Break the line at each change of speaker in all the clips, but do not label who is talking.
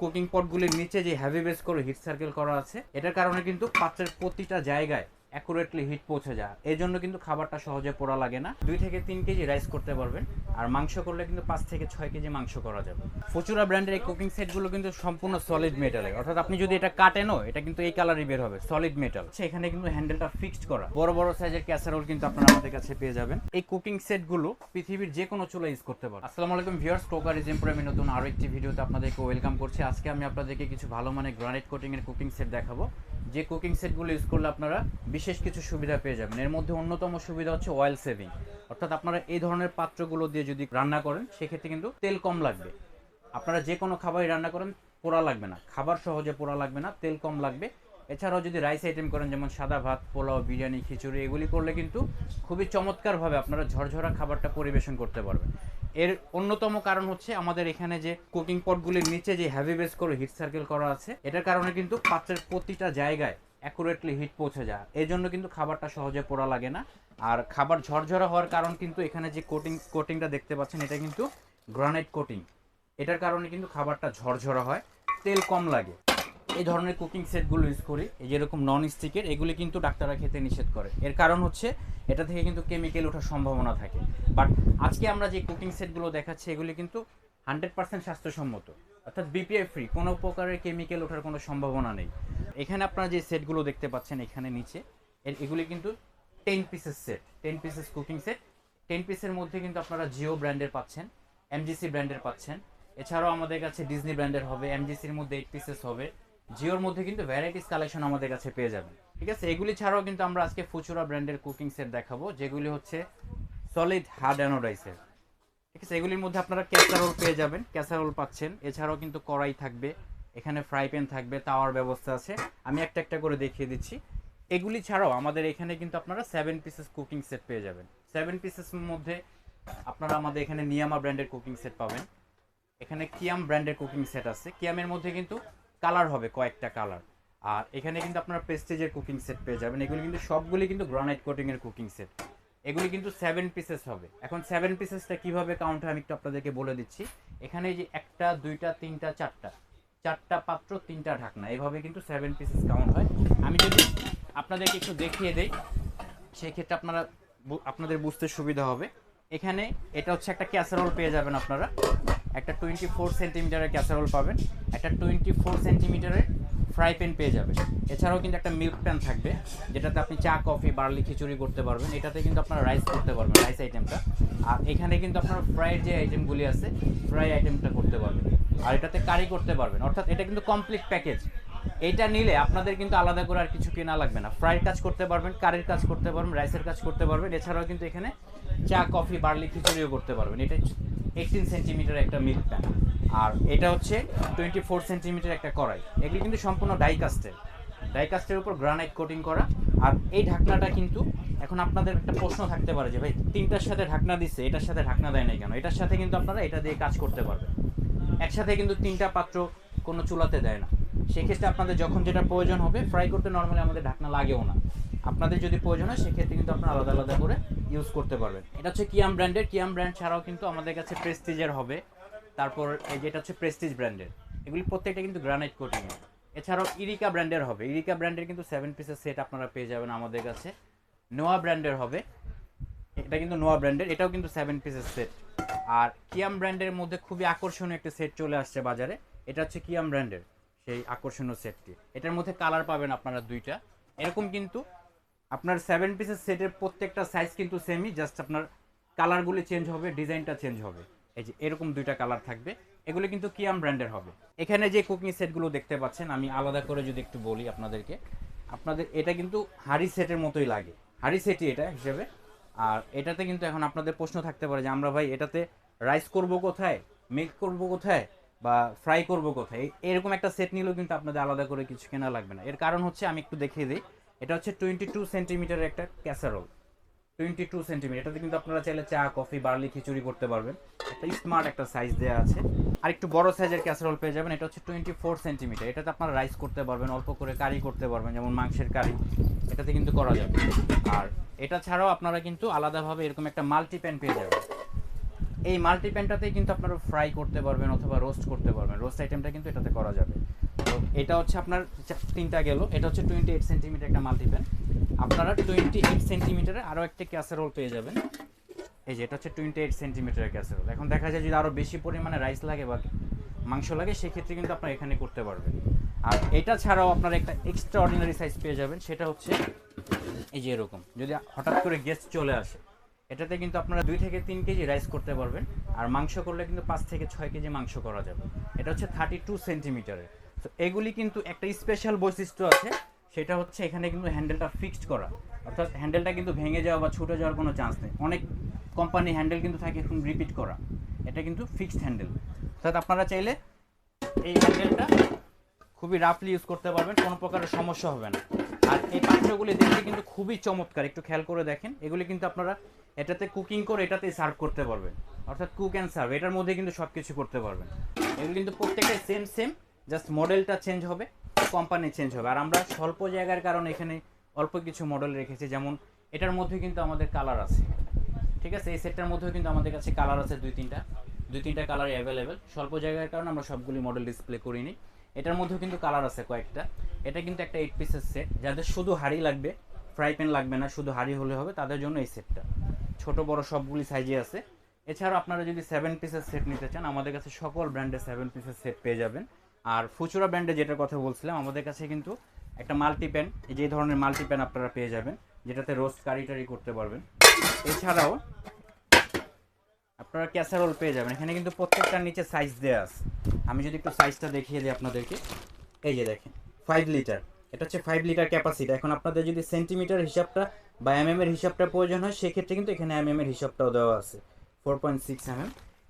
Cooking পটগুলির নিচে যে হ্যাভি বেস করে হিট সার্কেল করা আছে, এটার কারণে কিন্তু পাত্রের প্রতিটা জায়গায় অ্যাকুরেটলি হিট পৌঁছে যায়। এই জন্য কিন্তু খাবারটা সহজে পোড়া লাগে না। দুই থেকে তিন কেজি রাইস করতে পারবেন। আর মাংস করলে কিন্তু পাঁচ থেকে ছয় কেজি মাংস করা যাবে। ফচুরা ব্র্যান্ডের এই কুকিং সেটগুলো কিন্তু সম্পূর্ণ সলিড মেটালের অর্থাৎ আপনি যদি এটা কাটেনও, এটা কিন্তু এই কালারই বের হবে সলিড মেটাল এখানে কিন্তু হ্যান্ডেলটা ফিক্সড করা। বড় বড় সাইজের ক্যাসারোল কিন্তু আপনারা আমাদের কাছে পেয়ে যাবেন। এই কুকিং সেটগুলো পৃথিবীর যে কোনো চুলা ইউজ করতে পারেন। আসসালামু আলাইকুম ভিউয়ার্স ক্রোকারিজম আমি নতুন আরও একটি ভিডিওতে আপনাদেরকে ওয়েলকাম করছি। আজকে আমি আপনাদেরকে কিছু ভালো মানে গ্রানাইট কোটিং এর কুকিং সেট দেখাবো। যে কুকিং সেটগুলো ইউজ করলে আপনারা বিশেষ কিছু সুবিধা পেয়ে যাবেন। এর মধ্যে অন্যতম সুবিধা হচ্ছে অয়েল সেভিং অর্থাৎ আপনারা এই ধরনের পাত্রগুলো দিয়ে যদি রান্না করেন, সেক্ষেত্রে কিন্তু তেল কম লাগবে। আপনারা যে কোনো খাবারই রান্না করেন, পোড়া লাগবে না। খাবার সহজে পোড়া লাগবে না, তেল কম লাগবে। এছাড়াও যদি রাইস আইটেম করেন, যেমন সাদা ভাত, পোলাও, বিরিয়ানি, খিচুড়ি, এগুলি করলে কিন্তু খুবই চমৎকারভাবে আপনারা ঝরঝরা খাবারটা পরিবেশন করতে পারবেন। এর অন্যতম কারণ হচ্ছে আমাদের এখানে যে কুকিং পটগুলির নিচে যে হ্যাভি বেস করে হিট সার্কেল করা আছে, এটার কারণে কিন্তু পাত্রের প্রতিটা জায়গায় অ্যাকুরেটলি হিট পৌঁছে যায়। এই জন্য কিন্তু খাবারটা সহজে পোড়া লাগে না। আর খাবার ঝরঝরা হওয়ার কারণ কিন্তু এখানে যে কোটিং কোটিংটা দেখতে পাচ্ছেন, এটা কিন্তু গ্রানাইট কোটিং এটার কারণে কিন্তু খাবারটা ঝরঝরা হয়, তেল কম লাগে। এই ধরনের কুকিং সেটগুলো ইউজ করি, এই যেরকম নন স্টিকের এগুলি কিন্তু ডাক্তাররা খেতে নিষেধ করে। এর কারণ হচ্ছে, এটা থেকে কিন্তু কেমিক্যাল ওঠার সম্ভাবনা থাকে। বাট আজকে আমরা যে কুকিং সেটগুলো দেখাচ্ছি, এগুলি কিন্তু হান্ড্রেড পার্সেন্ট স্বাস্থ্যসম্মত। অর্থাৎ বিপিআই ফ্রি কোনো প্রকারের কেমিক্যাল ওঠার কোনো সম্ভাবনা নেই। এখানে আপনারা যে সেটগুলো দেখতে পাচ্ছেন এখানে নিচে, এর- এগুলি কিন্তু ten pieces set ten pieces cooking set ten পিসের মধ্যে কিন্তু আপনারা জিও ব্র্যান্ডের পাচ্ছেন এমজিসি ব্র্যান্ডের পাচ্ছেন। এছাড়াও আমাদের কাছে ডিজনি ব্র্যান্ডের হবে এমজিসির মধ্যে এইট পিসেস হবে। জিওর মধ্যে কিন্তু ভ্যারাইটিস কালেকশন আমাদের কাছে পেয়ে যাবেন। ঠিক আছে? এগুলি ছাড়াও কিন্তু আমরা আজকে ফুচুরা ব্র্যান্ডের কুকিং সেট দেখাবো, যেগুলি হচ্ছে সলিড হার্ড অ্যানোডাইসের ঠিক আছে? এগুলির মধ্যে আপনারা ক্যাসারোল পেয়ে যাবেন ক্যাসারোল পাচ্ছেন। এছাড়াও কিন্তু কড়াই থাকবে, এখানে ফ্রাই প্যান থাকবে, তাওয়ার ব্যবস্থা আছে। আমি একটা একটা করে দেখিয়ে দিচ্ছি। এগুলি ছাড়াও আমাদের এখানে কিন্তু আপনারা সেভেন পিসেস কুকিং সেট পেয়ে যাবেন। সেভেন পিসেসের মধ্যে আপনারা আমাদের এখানে নিয়ামা ব্র্যান্ডের কুকিং সেট পাবেন। এখানে কিয়াম ব্র্যান্ডের কুকিং সেট আছে। কিয়ামের মধ্যে কিন্তু কালার হবে, কয়েকটা কালার। আর এখানে কিন্তু আপনারা প্রেস্টিজের কুকিং সেট পেয়ে যাবেন। এগুলি কিন্তু সবগুলি কিন্তু গ্রানাইট কোটিং এর কুকিং সেট। এগুলি কিন্তু সেভেন পিসেস হবে। এখন সেভেন পিসেসটা কীভাবে কাউন্ট হয় আমি একটু আপনাদেরকে বলে দিচ্ছি। এখানে যে একটা, দুইটা, তিনটা, চারটা চারটা পাত্র, তিনটা ঢাকনা, এভাবে কিন্তু সেভেন পিসেস কাউন্ট হয়। আমি যদি আপনাদেরকে একটু দেখিয়ে দেই, সেক্ষেত্রে আপনারা আপনাদের বুঝতে সুবিধা হবে। এখানে এটা হচ্ছে একটা ক্যাসারোল পেয়ে যাবেন আপনারা। একটা টোয়েন্টি ফোর সেন্টিমিটারের ক্যাসারোল পাবেন, একটা টোয়েন্টি ফোর সেন্টিমিটারের ফ্রাই প্যান পেয়ে যাবেন। এছাড়াও কিন্তু একটা মিল্ক প্যান থাকবে, যেটাতে আপনি চা কফি বার্লি খিচুড়ি করতে পারবেন। এটাতে কিন্তু আপনার রাইস করতে পারবেন রাইস আইটেমটা আর এখানে কিন্তু আপনার ফ্রাইয়ের যে আইটেমগুলি আছে ফ্রাই আইটেমটা করতে পারবেন। আর এটাতে কারি করতে পারবেন। অর্থাৎ এটা কিন্তু কমপ্লিট প্যাকেজ এইটা নিলে আপনাদের কিন্তু আলাদা করে আর কিছু কেনা লাগবে না। ফ্রাইয়ের কাজ করতে পারবেন কারির কাজ করতে পারবেন রাইসের কাজ করতে পারবেন। এছাড়াও কিন্তু এখানে চা কফি বার্লি খিচুড়িও করতে পারবেন। এটা এইটিন সেন্টিমিটার একটা মিল্ক প্যান আর এটা হচ্ছে টোয়েন্টি ফোর সেন্টিমিটার একটা কড়াই। এগুলি কিন্তু সম্পূর্ণ ডাইকাস্টের ডাইকাস্টের উপর গ্রানাইট কোটিং করা। আর এই ঢাকনাটা কিন্তু এখন আপনাদের একটা প্রশ্ন থাকতে পারে যে, ভাই, তিনটার সাথে ঢাকনা দিচ্ছে এটার সাথে ঢাকনা দেয় নাই কেন? এটার সাথে কিন্তু আপনারা এটা দিয়ে কাজ করতে পারবেন। একসাথে কিন্তু তিনটা পাত্র কোনো চুলাতে দেয় না। সেক্ষেত্রে আপনাদের যখন যেটা প্রয়োজন হবে ফ্রাই করতে নর্মালি আমাদের ঢাকনা লাগেও না। আপনাদের যদি প্রয়োজন হয়, সেক্ষেত্রে কিন্তু আপনারা আলাদা আলাদা করে ইউজ করতে পারবেন এটা হচ্ছে কিয়াম ব্র্যান্ডের কিয়াম ব্র্যান্ড ছাড়াও কিন্তু আমাদের কাছে প্রেস্টিজের হবে। তারপর এই যেটা হচ্ছে প্রেস্টিজ ব্র্যান্ডের এগুলি প্রত্যেকটা কিন্তু গ্রানাইট কোটিং এছাড়াও ইরিকা ব্র্যান্ডের হবে। ইরিকা ব্র্যান্ডের কিন্তু সেভেন পিসের সেট আপনারা পেয়ে যাবেন আমাদের কাছে। নোয়া ব্র্যান্ডের হবে। এটা কিন্তু নোয়া ব্র্যান্ডের এটাও কিন্তু সেভেন পিসের সেট আর কিয়াম ব্র্যান্ডের মধ্যে খুবই আকর্ষণীয় একটা সেট চলে আসছে বাজারে। এটা হচ্ছে কিয়াম ব্র্যান্ডের সেই আকর্ষণীয় সেটটি এটার মধ্যে কালার পাবেন আপনারা দুইটা। এরকম কিন্তু আপনার সেভেন পিসের সেটের প্রত্যেকটা সাইজ কিন্তু সেমই জাস্ট আপনার কালারগুলি চেঞ্জ হবে ডিজাইনটা চেঞ্জ হবে। এই যে, এরকম দুইটা কালার থাকবে। এগুলো কিন্তু কিয়াম ব্র্যান্ডের হবে। এখানে যে কুকিং সেটগুলো দেখতে পাচ্ছেন, আমি আলাদা করে যদি একটু বলি আপনাদেরকে, আপনাদের, এটা কিন্তু হাড়ি সেটের মতোই লাগে। হাড়ি সেটই এটা হিসেবে। আর এটাতে কিন্তু এখন আপনাদের প্রশ্ন থাকতে পারে যে, আমরা ভাই এটাতে রাইস করব কোথায়? মেক করব কোথায়? বা ফ্রাই করব কোথায়? এরকম একটা সেট নিলেও কিন্তু আপনাদের আলাদা করে কিছু কেনা লাগবে না। এর কারণ হচ্ছে, আমি একটু দেখিয়ে দিই। এটা হচ্ছে টোয়েন্টি টু সেন্টিমিটারের একটা ক্যাসারোল টোয়েন্টি টু সেন্টিমিটার এটাতে কিন্তু আপনারা চাইলে চা, কফি, বার্লি, খিচুড়ি করতে পারবেন। একটা স্মার্ট একটা সাইজ দেওয়া আছে। আর একটু বড় সাইজের ক্যাসারোল পেয়ে যাবেন, এটা হচ্ছে টোয়েন্টি ফোর সেন্টিমিটার এটাতে আপনারা রাইস করতে পারবেন, অল্প করে কারি করতে পারবেন, যেমন মাংসের কারি এটাতে কিন্তু করা যাবে। আর এটা ছাড়াও আপনারা কিন্তু আলাদাভাবে এরকম একটা মাল্টি প্যান পেয়ে যাবেন। এই মাল্টি প্যানটাতেই কিন্তু আপনারা ফ্রাই করতে পারবেন অথবা রোস্ট করতে পারবেন। রোস্ট আইটেমটা কিন্তু এটাতে করা যাবে। এটা হচ্ছে আপনার তিনটা গেল। এটা হচ্ছে টোয়েন্টি এইট সেন্টিমিটার একটা মাল্টি প্যান আপনারা টোয়েন্টি এইট সেন্টিমিটারে আরও একটা ক্যাসারোল পেয়ে যাবেন। এই যে, এটা হচ্ছে টোয়েন্টি এইট সেন্টিমিটারের ক্যাসারোল এখন দেখা যায় যদি আরও বেশি পরিমাণে রাইস লাগে বা মাংস লাগে, সেক্ষেত্রে কিন্তু আপনারা এখানে করতে পারবেন। আর এটা ছাড়াও আপনারা একটা এক্সট্রা অর্ডিনারি সাইজ পেয়ে যাবেন। সেটা হচ্ছে, এই যে এরকম। যদি হঠাৎ করে গেস্ট চলে আসে, এটাতে কিন্তু আপনারা দুই থেকে তিন কেজি রাইস করতে পারবেন। আর মাংস করলে কিন্তু পাঁচ থেকে ছয় কেজি মাংস করা যাবে। এটা হচ্ছে থার্টি টু সেন্টিমিটারের এগুলি কিন্তু একটা স্পেশাল বৈশিষ্ট্য আছে, সেটা হচ্ছে এখানে কিন্তু হ্যান্ডেলটা ফিক্সড করা। অর্থাৎ হ্যান্ডেলটা কিন্তু ভেঙে যাওয়া বা ছুটে যাওয়ার কোনো চান্স নেই। অনেক কোম্পানি হ্যান্ডেল কিন্তু থাকে এখন রিপিট করা। এটা কিন্তু ফিক্সড হ্যান্ডেল অর্থাৎ আপনারা চাইলে এই হ্যান্ডেলটা খুবই রাফলি ইউজ করতে পারবেন, কোনো প্রকারের সমস্যা হবে না। আর এই পাত্রগুলি দেখতে কিন্তু খুবই চমৎকার, একটু খেয়াল করে দেখেন। এগুলি কিন্তু আপনারা এটাতে কুকিং করে এটাতেই সার্ভ করতে পারবেন। অর্থাৎ কুক অ্যান্ড সার্ভ এটার মধ্যে কিন্তু সব কিছু করতে পারবেন। এগুলো কিন্তু প্রত্যেকটাই সেম সেম জাস্ট মডেলটা চেঞ্জ হবে কোম্পানি চেঞ্জ হবে। আর আমরা স্বল্প জায়গার কারণে এখানে অল্প কিছু মডেল রেখেছি, যেমন এটার মধ্যে কিন্তু আমাদের কালার আছে। ঠিক আছে? এই সেটটার মধ্যেও কিন্তু আমাদের কাছে কালার আছে দুই তিনটা। দুই তিনটা কালার অ্যাভেলেবেল স্বল্প জায়গার কারণে আমরা সবগুলি মডেল ডিসপ্লে করিনি। এটার মধ্যেও কিন্তু কালার আছে কয়েকটা। এটা কিন্তু একটা এইট পিসের সেট যাদের শুধু হাড়ি লাগবে ফ্রাই প্যান লাগবে না, শুধু হাড়ি হলে হবে, তাদের জন্য এই সেটটা ছোট, বড় সবগুলি সাইজে আছে। এছাড়াও আপনারা যদি সেভেন পিসের সেট নিতে চান, আমাদের কাছে সকল ব্র্যান্ডের সেভেন পিসের সেট পেয়ে যাবেন। আর ফুচুরা ব্র্যান্ডে যেটার কথা বলছিলাম, আমাদের কাছে কিন্তু একটা মাল্টি প্যান যে ধরনের মাল্টি প্যান আপনারা পেয়ে যাবেন, যেটাতে রোস্ট কারি টারি করতে পারবেন। এছাড়াও আপনারা ক্যাসারোল পেয়ে যাবেন। এখানে কিন্তু প্রত্যেকটার নিচে সাইজ দেওয়া আছে। আমি যদি একটু সাইজটা দেখিয়ে দিই আপনাদেরকে। এই যে দেখেন ফাইভ লিটার এটা হচ্ছে ফাইভ লিটার ক্যাপাসিটি এখন আপনাদের যদি সেন্টিমিটার হিসাবটা বা এম এর হিসাবটা প্রয়োজন হয়, সেক্ষেত্রে কিন্তু এখানে এম এর হিসাবটাও দেওয়া আছে। ফোর পয়েন্ট সিক্স এম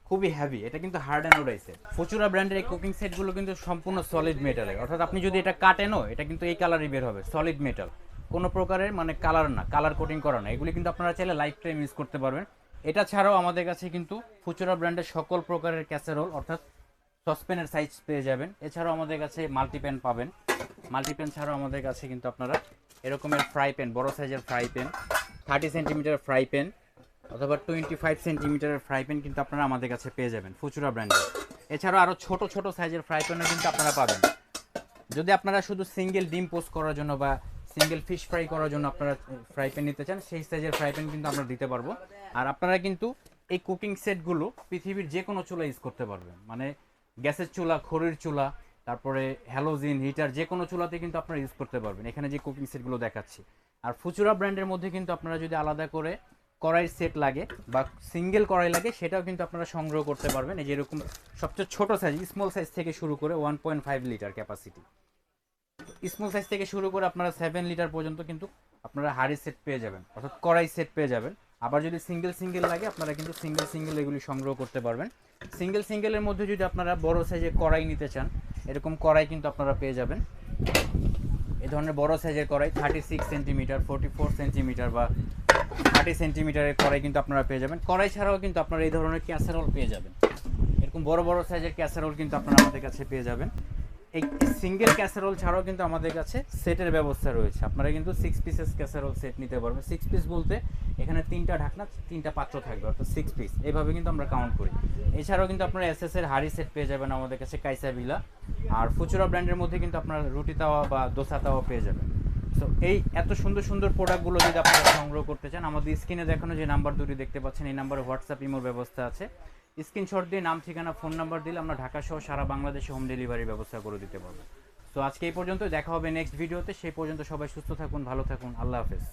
খুবই হ্যাভি এটা কিন্তু হার্ড অ্যান্ড ওডাইসের ফুচুরা ব্র্যান্ডের এই কুকিং সেটগুলো কিন্তু সম্পূর্ণ সলিড মেটালের অর্থাৎ আপনি যদি এটা কাটেনও এটা কিন্তু এই কালারই বের হবে সলিড মেটাল কোনো প্রকারের মানে কালার না কালার কোটিং করা না। এগুলি কিন্তু আপনারা চাইলে লাইফ টাইম ইউজ করতে পারবেন। এটা ছাড়াও আমাদের কাছে কিন্তু ফুচুরা ব্র্যান্ডের সকল প্রকারের ক্যাসেরোল অর্থাৎ সসপ্যানের সাইজ পেয়ে যাবেন। এছাড়াও আমাদের কাছে মাল্টিপ্যান পাবেন। মাল্টিপ্যান ছাড়াও আমাদের কাছে কিন্তু আপনারা এরকমের ফ্রাই প্যান বড় সাইজের fry pan thirty centimetre fry pan অথবা টোয়েন্টি ফাইভ সেন্টিমিটারের ফ্রাই প্যান কিন্তু আপনারা আমাদের কাছে পেয়ে যাবেন, ফুচুরা ব্র্যান্ডের এছাড়াও আরও ছোট ছোট সাইজের ফ্রাই প্যানও কিন্তু আপনারা পাবেন। যদি আপনারা শুধু সিঙ্গেল ডিম পোস্ট করার জন্য বা সিঙ্গেল ফিশ ফ্রাই করার জন্য আপনারা ফ্রাই প্যান নিতে চান, সেই সাইজের ফ্রাই প্যান কিন্তু আমরা দিতে পারব। আর আপনারা কিন্তু এই কুকিং সেটগুলো পৃথিবীর যে কোনো চুলা ইউজ করতে পারবেন। মানে গ্যাসের চুলা খড়ির চুলা, তারপরে হ্যালোজিন হিটার যে কোনো চুলাতে কিন্তু আপনারা ইউজ করতে পারবেন। এখানে যে কুকিং সেটগুলো দেখাচ্ছি। আর ফুচুরা ব্র্যান্ডের মধ্যে কিন্তু আপনারা যদি আলাদা করে কড়াইয়ের সেট লাগে বা সিঙ্গেল কড়াই লাগে, সেটাও কিন্তু আপনারা সংগ্রহ করতে পারবেন। এই যেরকম সবচেয়ে ছোট সাইজ স্মল সাইজ থেকে শুরু করে one point five litre capacity small size থেকে শুরু করে আপনারা সেভেন লিটার পর্যন্ত কিন্তু আপনারা হাড়ি সেট পেয়ে যাবেন, অর্থাৎ কড়াই সেট পেয়ে যাবেন। আবার যদি সিঙ্গেল সিঙ্গেল লাগে, আপনারা কিন্তু সিঙ্গেল সিঙ্গেল এগুলি সংগ্রহ করতে পারবেন। সিঙ্গেল সিঙ্গেলের মধ্যে যদি আপনারা বড় সাইজের কড়াই নিতে চান, এরকম কড়াই কিন্তু আপনারা পেয়ে যাবেন। এ ধরনের বড় সাইজের কড়াই thirty six centimetre forty four centimetre বা থার্টি সেন্টিমিটারের কড়াই কিন্তু আপনারা পেয়ে যাবেন। কড়াই ছাড়াও কিন্তু আপনারা এই ধরনের ক্যাসারোল পেয়ে যাবেন। এরকম বড় বড় সাইজের ক্যাসারোল কিন্তু আপনারা আমাদের কাছে পেয়ে যাবেন। এই সিঙ্গেল ক্যাসারোল ছাড়াও কিন্তু আমাদের কাছে সেটের ব্যবস্থা রয়েছে। আপনারা কিন্তু সিক্স পিসেস ক্যাসারোল সেট নিতে পারবেন। সিক্স পিস বলতে এখানে তিনটা ঢাকনা, তিনটা পাত্র থাকবে, অর্থাৎ সিক্স পিস এইভাবে কিন্তু আমরা কাউন্ট করি। এছাড়াও কিন্তু আপনারা এস এর হাড়ি সেট পেয়ে যাবেন আমাদের কাছে কাইসা ভিলা আর ফুচুরা ব্র্যান্ডের মধ্যে কিন্তু আপনারা রুটি তাওয়া বা দোসা তাওয়া পেয়ে যাবেন। সো এই এত সুন্দর সুন্দর প্রোডাক্টগুলো যদি আপনারা সংগ্রহ করতে চান, আমাদের স্ক্রিনে দেখানো যে নাম্বার দুটি দেখতে পাচ্ছেন, এই নাম্বারে হোয়াটসঅ্যাপ ইমোর ব্যবস্থা আছে। স্ক্রিনশট দিয়ে নাম, ঠিকানা ফোন নাম্বার দিলে আমরা ঢাকা সহ সারা বাংলাদেশে হোম ডেলিভারির ব্যবস্থা করে দিতে পারব। তো আজকে এই পর্যন্ত দেখা হবে নেক্সট ভিডিওতে সেই পর্যন্ত সবাই সুস্থ থাকুন, ভালো থাকুন, আল্লাহ হাফেজ।